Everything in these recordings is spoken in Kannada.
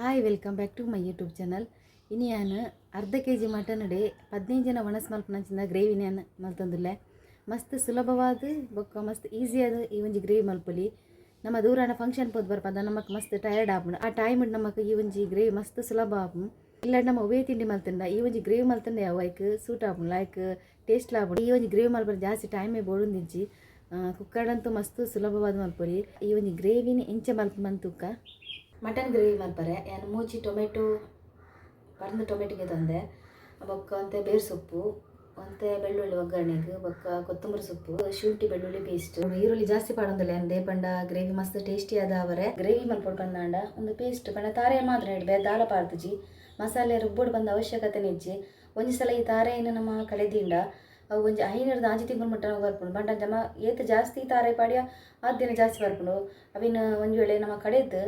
Hi welcome back to my YouTube channel ಇನ್ನು ನಾನು ಅರ್ಧ ಕೆ ಜಿ ಮಟನ್ ಡೇ ಹದಿನೈದು ಜನ ಒಣಸ್ ಮಲ್ಪನಂಚಿನ ಗ್ರೇವಿ ನಾನು ಮಲ್ತಂದಿಲ್ಲೆ ಮಸ್ತ್ ಸುಲಭವಾದ ಬೊಕ್ಕ ಮಸ್ತ್ ಈಸಿಯಾದ ಈ ಒಂಜಿ ಗ್ರೇವಿ ಮಲ್ಪೊಲಿ ನಮ್ಮ ದೂರಾಣ ಫಂಕ್ಷನ್ ಪೋದು ಬರ್ಪದ ನಮಕ್ ಮಸ್ತ್ ಟಯರ್ಡ್ ಆಪುಂಡು ಆ ಟೈಮ್ ನಮಕ್ ಈ ಒಂಜಿ ಗ್ರೇವಿ ಮಸ್ತ್ ಸುಲಭ ಆಪುಂಡು ಇಲ್ಲ ನಮ್ಮ ಒವೇ ತಿಂಡಿ ಮಲ್ತಂಡ ಈ ಒಂಜಿ ಗ್ರೇವಿ ಮಲ್ತಂಡ ಲೈಕ್ ಸೂಟ್ ಆಪುಂಡು ಲೈಕ್ ಟೇಸ್ಟ್ ಆಪುಂಡು ಈ ಒಂಜಿ ಗ್ರೇವಿ ಮಲ್ಪರ ಜಾಸ್ತಿ ಟೈಮೇ ಬೋಡುಂದಿಜ್ಜಿ ಕುಕ್ಕರ್ಡಂತೂ ಮಸ್ತ್ ಸುಲಭವಾದ ಮಲ್ಪೊಲಿ ಈ ಒಂಜಿ ಗ್ರೇವಿನ ಇಂಚೆ ಮಲ್ಪ ಮಂತುಕ್ಕ ಮಟನ್ ಗ್ರೇವಿ ಮಾಡ್ತಾರೆ. ಏನು ಮೂಚಿ ಟೊಮೆಟೊ ಪರ್ಂದ್ ಟೊಮೆಟೊಗೆ ತಂದೆ. ಬೊಕ್ಕ ಒಂತೆ ಬೇರ್ ಸೊಪ್ಪು, ಒಂತೆ ಬೆಳ್ಳುಳ್ಳಿ ಒಗ್ಗರಣೆಗೆ, ಬೊಕ್ಕ ಕೊತ್ತಂಬರಿ ಸೊಪ್ಪು, ಶುಂಠಿ, ಬೆಳ್ಳುಳ್ಳಿ ಪೇಸ್ಟ್ ಈರುಳ್ಳಿ ಜಾಸ್ತಿ ಪಾಡೊಂದಿಲ್ಲ ಏನು ದೇಪಂಡ, ಗ್ರೇವಿ ಮಸ್ತ್ ಟೇಸ್ಟಿ ಆದ ಅವರೆ. ಗ್ರೇವಿ ಮಲ್ಪೊಡು ಒಂದು ಪೇಸ್ಟ್ ಪಂಡ ತಾರೆ ಮಾತ್ರ ಇಡ್ಬೆ ದಾಲ ಪಾರ್ತಜಿ ಮಸಾಲೆ ರುಬ್ಬೋಡು ಬಂದ ಅವಶ್ಯಕತೆ ನೆಜ್ಜಿ ಒಂಜಿ ಸಲ ಈ ತಾರೆಯನ್ನು ನಮ್ಮ ಕಳೆದಿಂಡ, ಅವು ಒಂಜಿ ಐನೂರದ ಆಂಜಿ ತಿಂಗಳು ಮಟ್ಟ ಬರ್ಪುಂಡು. ಬಂಡ ಜಮ ಏತ ಜಾಸ್ತಿ ತಾರೆ ಪಾಡ್ಯ ಆ ದಿನ ಜಾಸ್ತಿ ಬರ್ಪುಂಡು. ಅವಿನ ಒಂದು ವೇಳೆ ನಮ್ಮ ಕಡೆದು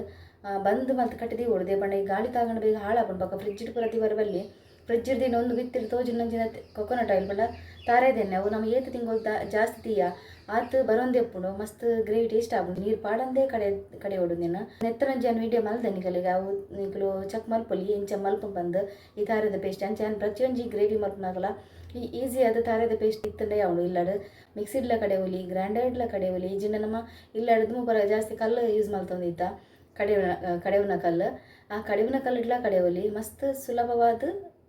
ಬಂದ್ ಮತ್ತು ಕಟ್ಟಿದೆ ಹೊಡೆದೇ ಬಣ್ಣ ಈ ಗಾಳಿ ತಾಗಂಡು ಬೇಗ ಹಾಳಾಪುಂಡು ಪಕ್ಕ ಫ್ರಿಜ್ ಇಟ್ಟು ಪ್ರತಿ ಬಲ್ಲಿ ಫ್ರಿಜ್ ದಿನ ಒಂದು ಬಿತ್ತಿರು ತೋಜಿ ನಂಜಿನ ಕೊಕೊನಟ್ ಆಯಿಲ್ ಬಣ್ಣ ತಾರೆದೆಣ್ಣೆ ಅವು ನಮ್ಮ ಏತು ತಿಂಗಳು ಜಾಸ್ತಿ ತೀಯ ಆತು ಬರೋಂದೆ ಉಪ್ಪುಂಡು, ಮಸ್ತ್ ಗ್ರೇವಿ ಟೇಸ್ಟ್ ಆಗ್ಬಿಡು ನೀರು ಪಾಡಂದೇ ಕಡೆ ಕಡೆ ಹೊಡು ನೆತ್ತರಂಜನ್ ವೀಡಿಯೋ ಮಲ್ದ ನಿಗಲಿಗೆ ಅವು ನಿಗಲು ಚಕ್ ಮಲ್ಪೊಲಿ ಎಂಚ ಮಲ್ಪ ಬಂದು ಈ ತಾರದ ಪೇಸ್ಟ್ ಅಂಚಾನ್ ಪ್ರತಿಯೊಂಜಿ ಗ್ರೇವಿ ಮಲ್ಪನಾಗಲ್ಲ, ಈ ಈಸಿ ಆದ ತಾರದ ಪೇಸ್ಟ್ ಇತ್ತಂಡೆ ಅವಳು ಇಲ್ಲಾಡು ಮಿಕ್ಸಿಡ್ಲ ಕಡೆ ಒಲಿ ಗ್ರ್ಯಾಂಡರ್ಡ್ಲ ಕಡೆ ಒಲಿ ಜಿನ್ನ ನಮ್ಮ ಇಲ್ಲಾಡು ದುಂಬರ ಜಾಸ್ತಿ ಕಲ್ಲು ಯೂಸ್ ಮಲ್ತೊಂದಿತ್ತ. ಕಡೆವನ ಕಡೆವನ ಕಲ್ಲು. ಆ ಕಡೆವನ ಕಲ್ಲು ಇಡ್ಲ ಕಡೆವಲಿ ಮಸ್ತ್ ಸುಲಭವಾದ,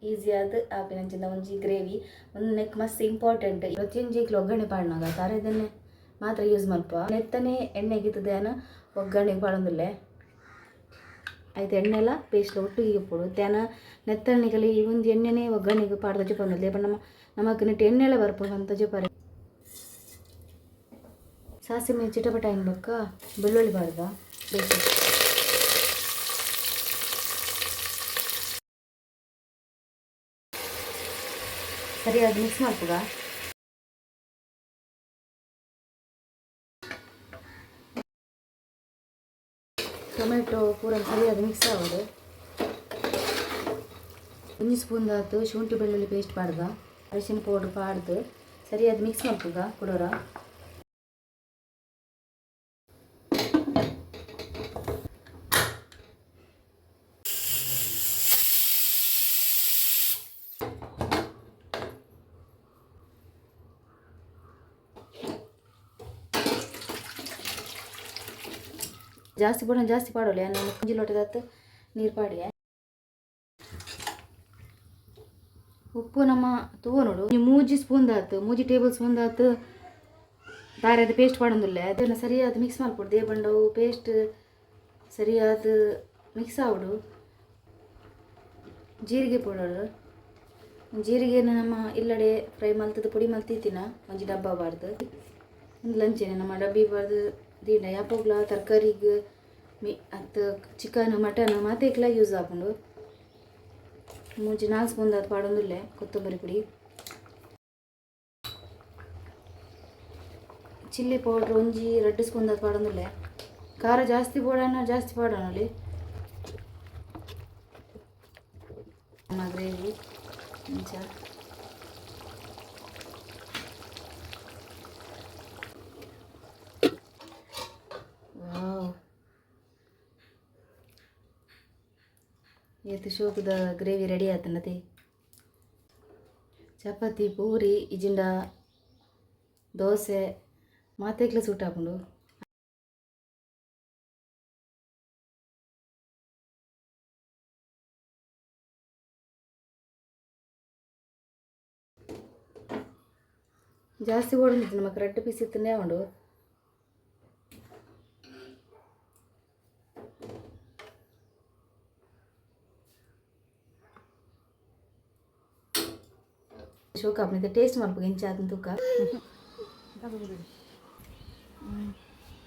ಈಸಿಯಾದ ಆಪಿನಂಚಿನ ಒಂಜಿ ಗ್ರೇವಿ, ಒಂದು ನೆಕ್ ಮಸ್ತ್ ಇಂಪಾರ್ಟೆಂಟ್. ಪ್ರತಿಯೊಂಜಿಗೆ ಒಗ್ಗರಣೆ ಪಾಡ್ನಾಗ ತಾರೆದನ್ನೇ ಮಾತ್ರ ಯೂಸ್ ಮಲ್ಪ ನೆತ್ತನೆ ಎಣ್ಣೆ ಗಿತ್ತದೇನ ಒಗ್ಗರಣೆಗೆ ಪಾಡೊಂದಿಲ್ಲ. ಆಯ್ತು ಎಣ್ಣೆಲ್ಲ ಪೇಸ್ಟ್ ಒಟ್ಟಿಗೆ ಇಪ್ಪುಡು ತ್ಯಾನ ನೆತ್ತಣಿಗಲಿ ಈ ಒಂದು ಎಣ್ಣೆನೇ ಒಗ್ಗರಣೆಗೆ ಪಾಡ್ದ ಜೊಪಂದಿಲ್ಲ ಬಟ್ ನಮ್ಮ ನಮಗೆ ನೆಟ್ಟು ಎಣ್ಣೆಲ್ಲ ಬರ್ಬೋದು ಅಂತ ಜೊಪಾರೆ ಸಾಸಿವೆ ಚಿಟಪಟ ಬಕ್ಕ ಬೆಳ್ಳುಳ್ಳಿ ಬಾರ್ದ ಬೇಕು ಸರಿಯಾಗಿ ಮಿಕ್ಸ್ ಮಾಡ್ಕೊಡ ಟೊಮೆಟೊ ಪೂರ ಸರಿಯಾಗಿ ಮಿಕ್ಸ್ ಆಗೋದು. ಒಂದು ಸ್ಪೂನ್ ಆತು ಶುಂಠಿ ಬೆಳ್ಳುಳ್ಳಿ ಪೇಸ್ಟ್ ಪಾಡ್ದ ಅರಿಶಿನ ಪೌಡ್ರ್ ಪಾಡ್ದು ಸರಿಯಾದ ಮಿಕ್ಸ್ ಮಾಡ್ಕೊಗ ಕೊಡೋರ? ಜಾಸ್ತಿ ಬಣ್ಣ ಜಾಸ್ತಿ ಪಾಡೋಲ್ಲ ನಾನು ಕುಂಜಿ ಲೋಟದತ್ತು ನೀರು ಪಾಡಿಗೆ ಉಪ್ಪು ನಮ್ಮ ತೂವ ನೋಡು. ಮೂಜಿ ಸ್ಪೂನ್ ಆಯ್ತು ಮೂಜಿ ಟೇಬಲ್ ಸ್ಪೂನ್ ಆಯ್ತು ಅದು ಪೇಸ್ಟ್ ಮಾಡೋದಿಲ್ಲ ಅದನ್ನು ಸರಿಯಾದ ಮಿಕ್ಸ್ ಮಾಡಿಕೊಡು ದೇ ಬಂಡವು ಪೇಸ್ಟ್ ಸರಿಯಾದ ಮಿಕ್ಸ್ ಆಗ್ಬಿಡು. ಜೀರಿಗೆ ಪೌಡರ್. ಜೀರಿಗೆನ ನಮ್ಮ ಇಲ್ಲಡೆ ಫ್ರೈ ಮಲ್ತದ ಪುಡಿ ಮಲ್ತಿತ್ತಿನ ಒಂಜಿ ಡಬ್ಬ ಬಾರ್ದು. ಒಂದು ಲಂಚೇನೆ ನಮ್ಮ ಡಬ್ಬಿ ಬಾರ್ದು, ದೀಂಡ ಯಾಪೋಗ್ಲ, ತರಕಾರಿಗೆ ಮಿ ಅತ್ತು ಚಿಕನ್, ಮಟನ್ ಮಾತೇಕ್ಲ ಯೂಸ್ ಆಪುಂಡು ಮುಂಚೆ ಸ್ಪೂನ್ ಅದು ಪಾಡೊಂದಿಲ್ಲ, ಕೊತ್ತಂಬರಿ ಪುಡಿ. ಚಿಲ್ಲಿ ಪೌಡ್ರ್, ಒಂಜಿ ರೆಡ್ ಸ್ಪೂನ್ ಅದು ಪಾಡೊಂದಿಲ್ಲ. ಖಾರ ಜಾಸ್ತಿ ಪೋಡೋಣ ಜಾಸ್ತಿ ಪಾಡೋಣ ಅಲ್ಲಿ. ಗ್ರೇವಿ ಇಂಚ ಇವತ್ತು ಶೋಕದ ಗ್ರೇವಿ ರೆಡಿ ಆತನತಿ ಚಪಾತಿ ಪೂರಿ ಇಜಿಂಡ ದೋಸೆ ಮಾತೆಗ್ಲ ಸೂಟ್ ಹಾಕೊಂಡು ಜಾಸ್ತಿ ಓಡಿದ್ದು ನಮಗೆ ರೆಡ್ ಪೀಸ್ ಇತ್ತನೇ ಉಂಡು ಶೋಕ ಅಪ್ಪನಿಂದ ಟೇಸ್ಟ್ ಮಾಡ್ಬೇಕು ಇಂಚ ಅದನ್ನ ತೂಕ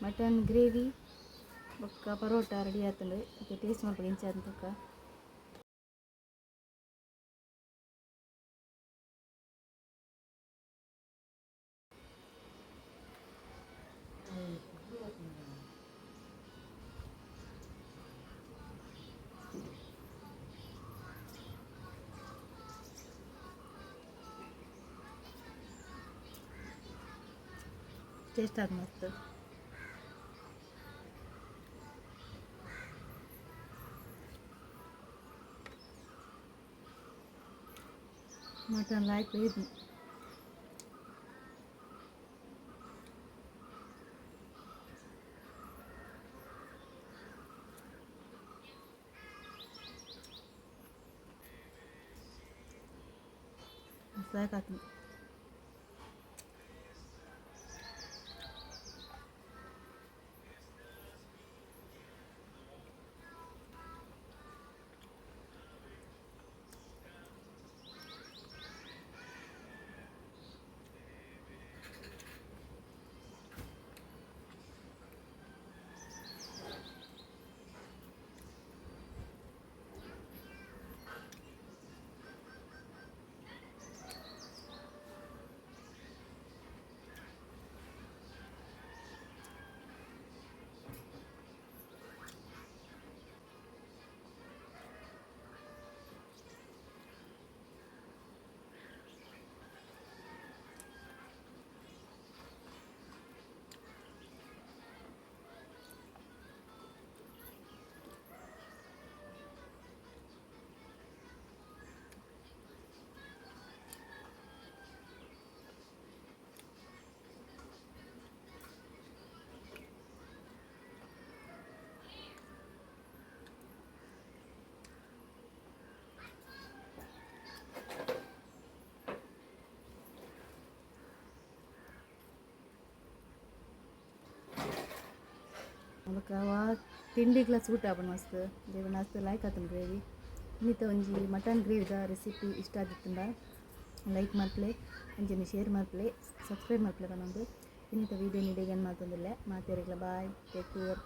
ಮಟನ್ ಗ್ರೇವಿ ಬೊಕ್ಕ ಪರೋಟ ರೆಡಿ ಆತಂಡು ಅದಕ್ಕೆ ಟೇಸ್ಟ್ ಮಾಡ್ಬೇಕು ಇಂಚ Geç anlattı. More than likely, It's like I can ಅದಕ್ಕೆ ವಾ ತಿಂಡಿಗ್ಲ ಸೂಟ್ ಆಪಣ ಮಸ್ತ್ ದೇವನ ಮಸ್ತ್ ಲೈಕ್ ಆತನ ಗ್ರೇವಿ ಇನ್ನಿತ ಒಂಜಿ ಮಟನ್ ಗ್ರೇವಿದ ರೆಸಿಪಿ ಇಷ್ಟ ಆದಿತ್ತಂಡ ಲೈಕ್ ಮಾಡ್ಪ್ಲೆ ಅಂಜನೆ ಶೇರ್ ಮಾಡ್ಪ್ಲೆ ಸಬ್ಸ್ಕ್ರೈಬ್ ಮಾಡ್ಪ್ಲೆ ಬಂದೊಂದು ಇನ್ನಿತ ವೀಡಿಯೋ ನೀಡಿಗೆ ಏನು ಮಾಡ್ತಂದಿಲ್ಲ ಮಾತೇರಿಗ್ಲ ಬಾಯ್ ಟೇಕ್ ಕೇರ್